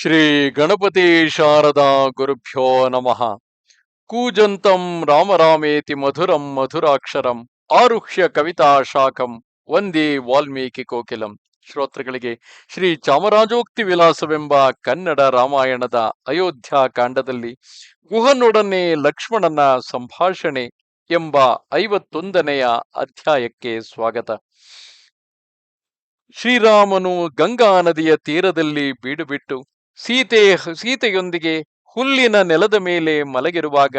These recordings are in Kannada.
ಶ್ರೀ ಗಣಪತಿ ಶಾರದಾ ಗುರುಭ್ಯೋ ನಮಃ. ಕೂಜಂತಂ ರಾಮರಾಮೇತಿ ಮಧುರಂ ಮಧುರಾಕ್ಷರಂ ಆರುಹ್ಯ ಕವಿತಾ ಶಾಖಂ ವಂದೇ ವಾಲ್ಮೀಕಿ ಕೋಕಿಲಂ. ಶ್ರೋತೃಗಳಿಗೆ ಶ್ರೀ ಚಾಮರಾಜೋಕ್ತಿ ವಿಲಾಸವೆಂಬ ಕನ್ನಡ ರಾಮಾಯಣದ ಅಯೋಧ್ಯ ಕಾಂಡದಲ್ಲಿ ಗುಹನೊಡನೆ ಲಕ್ಷ್ಮಣನ ಸಂಭಾಷಣೆ ಎಂಬ ಐವತ್ತೊಂದನೆಯ ಅಧ್ಯಾಯಕ್ಕೆ ಸ್ವಾಗತ. ಶ್ರೀರಾಮನು ಗಂಗಾ ನದಿಯ ತೀರದಲ್ಲಿ ಬೀಡುಬಿಟ್ಟು ಸೀತೆ ಸೀತೆಯೊಂದಿಗೆ ಹುಲ್ಲಿನ ನೆಲದ ಮೇಲೆ ಮಲಗಿರುವಾಗ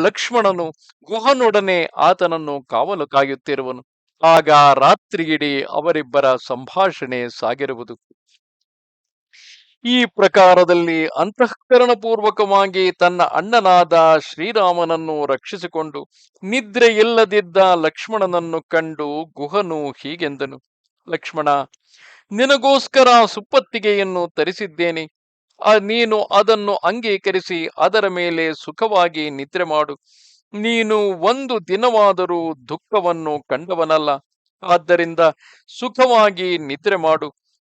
ಲಕ್ಷ್ಮಣನು ಗುಹನೊಡನೆ ಆತನನ್ನು ಕಾವಲು ಕಾಯುತ್ತಿರುವನು. ಆಗ ರಾತ್ರಿಯಿಡೀ ಅವರಿಬ್ಬರ ಸಂಭಾಷಣೆ ಸಾಗಿರುವುದು. ಈ ಪ್ರಕಾರದಲ್ಲಿ ಅಂತಃಕರಣಪೂರ್ವಕವಾಗಿ ತನ್ನ ಅಣ್ಣನಾದ ಶ್ರೀರಾಮನನ್ನು ರಕ್ಷಿಸಿಕೊಂಡು ನಿದ್ರೆ ಇಲ್ಲದಿದ್ದ ಲಕ್ಷ್ಮಣನನ್ನು ಕಂಡು ಗುಹನು ಹೀಗೆಂದನು. ಲಕ್ಷ್ಮಣ, ನಿನಗೋಸ್ಕರ ಸುಪ್ಪತ್ತಿಗೆಯನ್ನು ತರಿಸಿದ್ದೇನೆ. ನೀನು ಅದನ್ನು ಅಂಗೀಕರಿಸಿ ಅದರ ಮೇಲೆ ಸುಖವಾಗಿ ನಿದ್ರೆ ಮಾಡು. ನೀನು ಒಂದು ದಿನವಾದರೂ ದುಃಖವನ್ನು ಕಂಡವನಲ್ಲ. ಆದ್ದರಿಂದ ಸುಖವಾಗಿ ನಿದ್ರೆ ಮಾಡು.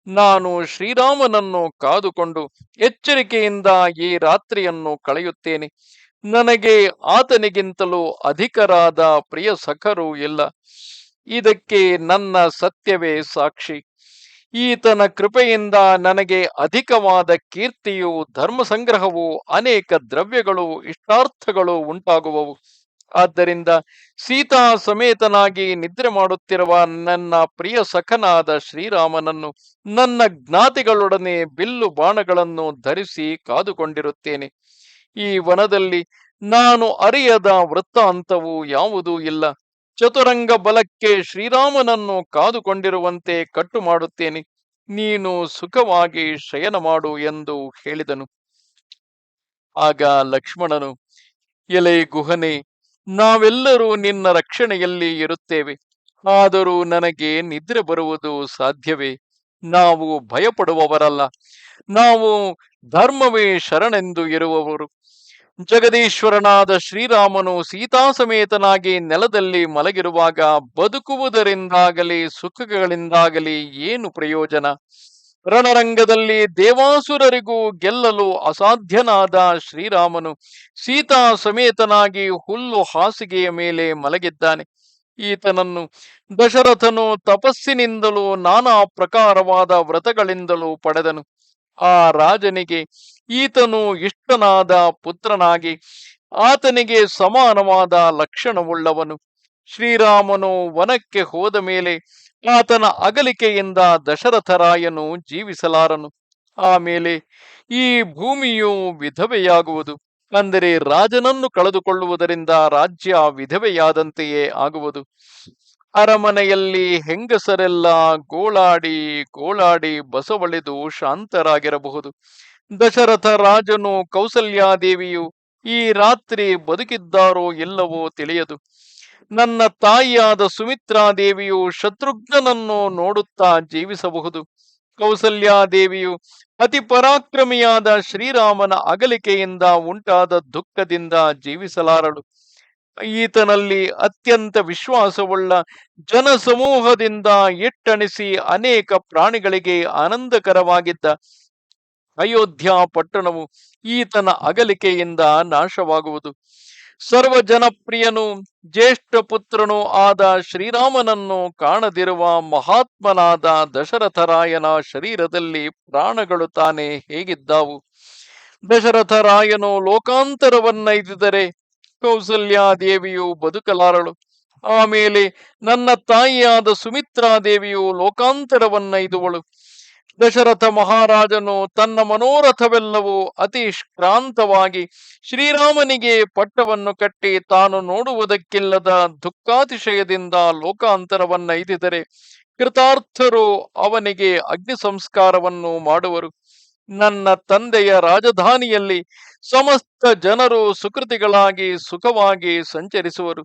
ನಾನು ಶ್ರೀರಾಮನನ್ನು ಕಾದುಕೊಂಡು ಎಚ್ಚರಿಕೆಯಿಂದ ಈ ರಾತ್ರಿಯನ್ನು ಕಳೆಯುತ್ತೇನೆ. ನನಗೆ ಆತನಿಗಿಂತಲೂ ಅಧಿಕರಾದ ಪ್ರಿಯ ಸಖರು ಇಲ್ಲ. ಇದಕ್ಕೆ ನನ್ನ ಸತ್ಯವೇ ಸಾಕ್ಷಿ. ಈತನ ಕೃಪೆಯಿಂದ ನನಗೆ ಅಧಿಕವಾದ ಕೀರ್ತಿಯು ಧರ್ಮ ಸಂಗ್ರಹವು ಅನೇಕ ದ್ರವ್ಯಗಳು, ಇಷ್ಟಾರ್ಥಗಳು ಉಂಟಾಗುವವು. ಆದ್ದರಿಂದ ಸೀತಾ ಸಮೇತನಾಗಿ ನಿದ್ರೆ ಮಾಡುತ್ತಿರುವ ನನ್ನ ಪ್ರಿಯ ಸಖನಾದ ಶ್ರೀರಾಮನನ್ನು, ನನ್ನ ಜ್ಞಾತಿಗಳೊಡನೆ ಬಿಲ್ಲು ಬಾಣಗಳನ್ನು ಧರಿಸಿ ಕಾದುಕೊಂಡಿರುತ್ತೇನೆ. ಈ ವನದಲ್ಲಿ ನಾನು ಅರಿಯದ ವೃತ್ತಾಂತವು ಯಾವುದೂ ಇಲ್ಲ. ಚತುರಂಗ ಬಲಕ್ಕೆ ಶ್ರೀರಾಮನನ್ನು ಕಾದುಕೊಂಡಿರುವಂತೆ ಕಟ್ಟು ಮಾಡುತ್ತೇನೆ. ನೀನು ಸುಖವಾಗಿ ಶಯನ ಮಾಡು ಎಂದು ಹೇಳಿದನು. ಆಗ ಲಕ್ಷ್ಮಣನು, ಎಲೆ ಗುಹನೆ, ನಾವೆಲ್ಲರೂ ನಿನ್ನ ರಕ್ಷಣೆಯಲ್ಲಿ ಇರುತ್ತೇವೆ. ಆದರೂ ನನಗೆ ನಿದ್ರೆ ಬರುವುದು ಸಾಧ್ಯವೇ? ನಾವು ಭಯಪಡುವವರಲ್ಲ. ನಾವು ಧರ್ಮವೇ ಶರಣೆಂದು ಇರುವವರು. ಜಗದೀಶ್ವರನಾದ ಶ್ರೀರಾಮನು ಸೀತಾ ಸಮೇತನಾಗಿ ನೆಲದಲ್ಲಿ ಮಲಗಿರುವಾಗ ಬದುಕುವುದರಿಂದಾಗಲಿ, ಸುಖಗಳಿಂದಾಗಲಿ ಏನು ಪ್ರಯೋಜನ? ರಣರಂಗದಲ್ಲಿ ದೇವಾಸುರರಿಗೂ ಗೆಲ್ಲಲು ಅಸಾಧ್ಯನಾದ ಶ್ರೀರಾಮನು ಸೀತಾ ಸಮೇತನಾಗಿ ಹುಲ್ಲು ಹಾಸಿಗೆಯ ಮೇಲೆ ಮಲಗಿದ್ದಾನೆ. ಈತನನ್ನು ದಶರಥನು ತಪಸ್ಸಿನಿಂದಲೂ ನಾನಾ ಪ್ರಕಾರವಾದ ವ್ರತಗಳಿಂದಲೂ ಪಡೆದನು. ಆ ರಾಜನಿಗೆ, ಈತನು ಇಷ್ಟನಾದ ಪುತ್ರನಾಗಿ ಆತನಿಗೆ ಸಮಾನವಾದ ಲಕ್ಷಣವುಳ್ಳವನು. ಶ್ರೀರಾಮನು ವನಕ್ಕೆ ಹೋದ ಮೇಲೆ ಆತನ ಅಗಲಿಕೆಯಿಂದ ದಶರಥರಾಯನು ಜೀವಿಸಲಾರನು. ಆಮೇಲೆ ಈ ಭೂಮಿಯು ವಿಧವೆಯಾಗುವುದು. ಅಂದರೆ ರಾಜನನ್ನು ಕಳೆದುಕೊಳ್ಳುವುದರಿಂದ ರಾಜ್ಯ ವಿಧವೆಯಾದಂತೆಯೇ ಆಗುವುದು. ಅರಮನೆಯಲ್ಲಿ ಹೆಂಗಸರೆಲ್ಲ ಗೋಳಾಡಿ ಗೋಳಾಡಿ ಬಸವಳೆದು ಶಾಂತರಾಗಿರಬಹುದು. ದಶರಥ ರಾಜನು ಕೌಸಲ್ಯಾದೇವಿಯು ಈ ರಾತ್ರಿ ಬದುಕಿದ್ದಾರೋ ಎಲ್ಲವೋ ತಿಳಿಯದು. ನನ್ನ ತಾಯಿಯಾದ ಸುಮಿತ್ರಾದೇವಿಯು ಶತ್ರುಘ್ನನನ್ನು ನೋಡುತ್ತಾ ಜೀವಿಸಬಹುದು. ಕೌಸಲ್ಯಾದೇವಿಯು ಅತಿ ಪರಾಕ್ರಮಿಯಾದ ಶ್ರೀರಾಮನ ಅಗಲಿಕೆಯಿಂದ ಉಂಟಾದ ದುಃಖದಿಂದ ಜೀವಿಸಲಾರಳು. ಈತನಲ್ಲಿ ಅತ್ಯಂತ ವಿಶ್ವಾಸವುಳ್ಳ ಜನಸಮೂಹದಿಂದ ಎಟ್ಟಣಿಸಿ ಅನೇಕ ಪ್ರಾಣಿಗಳಿಗೆ ಆನಂದಕರವಾಗಿದ್ದ ಅಯೋಧ್ಯ ಪಟ್ಟಣವು ಈತನ ಅಗಲಿಕೆಯಿಂದ ನಾಶವಾಗುವುದು. ಸರ್ವ ಜನಪ್ರಿಯನು ಜ್ಯೇಷ್ಠ ಪುತ್ರನೂ ಆದ ಶ್ರೀರಾಮನನ್ನು ಕಾಣದಿರುವ ಮಹಾತ್ಮನಾದ ದಶರಥರಾಯನ ಶರೀರದಲ್ಲಿ ಪ್ರಾಣಗಳು ತಾನೇ ಹೇಗಿದ್ದಾವು? ದಶರಥರಾಯನು ಲೋಕಾಂತರವನ್ನೈದಿದರೆ ಕೌಸಲ್ಯಾದೇವಿಯು ಬದುಕಲಾರಳು. ಆಮೇಲೆ ನನ್ನ ತಾಯಿಯಾದ ಸುಮಿತ್ರಾದೇವಿಯು ಲೋಕಾಂತರವನ್ನೈದುವಳು. ದಶರಥ ಮಹಾರಾಜನು ತನ್ನ ಮನೋರಥವೆಲ್ಲವೂ ಅತಿ ಶ್ರಾಂತವಾಗಿ ಶ್ರೀರಾಮನಿಗೆ ಪಟ್ಟವನ್ನು ಕಟ್ಟಿ ತಾನು ನೋಡುವುದಕ್ಕಿಲ್ಲದ ದುಃಖಾತಿಶಯದಿಂದ ಲೋಕಾಂತರವನ್ನ ಲೋಕಾಂತರವನ್ನೈದಿದರೆ ಕೃತಾರ್ಥರು ಅವನಿಗೆ ಅಗ್ನಿ ಸಂಸ್ಕಾರವನ್ನು ಮಾಡುವರು. ನನ್ನ ತಂದೆಯ ರಾಜಧಾನಿಯಲ್ಲಿ ಸಮಸ್ತ ಜನರು ಸುಕೃತಿಗಳಾಗಿ ಸುಖವಾಗಿ ಸಂಚರಿಸುವರು.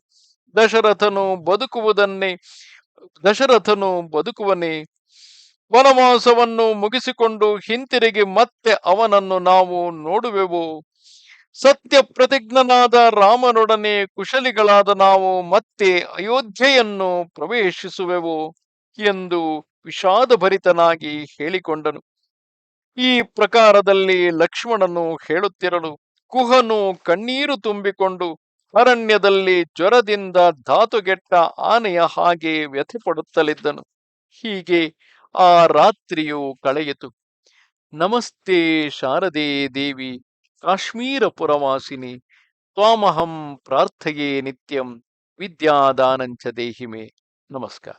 ದಶರಥನು ಬದುಕುವುದನ್ನೇ, ದಶರಥನು ಬದುಕುವನೇ, ವನವಾಸವನ್ನು ಮುಗಿಸಿಕೊಂಡು ಹಿಂತಿರುಗಿ ಮತ್ತೆ ಅವನನ್ನು ನಾವು ನೋಡುವೆವು. ಸತ್ಯ ಪ್ರತಿಜ್ಞನಾದ ರಾಮನೊಡನೆ ಕುಶಲಿಗಳಾದ ನಾವು ಮತ್ತೆ ಅಯೋಧ್ಯೆಯನ್ನು ಪ್ರವೇಶಿಸುವೆವು ಎಂದು ವಿಷಾದಭರಿತನಾಗಿ ಹೇಳಿಕೊಂಡನು. ಈ ಪ್ರಕಾರದಲ್ಲಿ ಲಕ್ಷ್ಮಣನು ಹೇಳುತ್ತಿರಲು ಕುಹನು ಕಣ್ಣೀರು ತುಂಬಿಕೊಂಡು ಅರಣ್ಯದಲ್ಲಿ ಜ್ವರದಿಂದ ಧಾತುಗೆಟ್ಟ ಆನೆಯ ಹಾಗೆ ವ್ಯಥೆಪಡುತ್ತಲಿದ್ದನು. ಹೀಗೆ ಆ ರಾತ್ರಿಯು ಕಳೆಯಿತು. ನಮಸ್ತೆ ಶಾರದೆ ದೇವಿ ಕಾಶ್ಮೀರ ಪುರವಾಸಿನಿ ತ್ವಾಮಹಂ ಪ್ರಾರ್ಥಯೇ ನಿತ್ಯಂ, ವಿದ್ಯಾದಾನಂಚ ದೇಹಿಮೆ. ನಮಸ್ಕಾರ.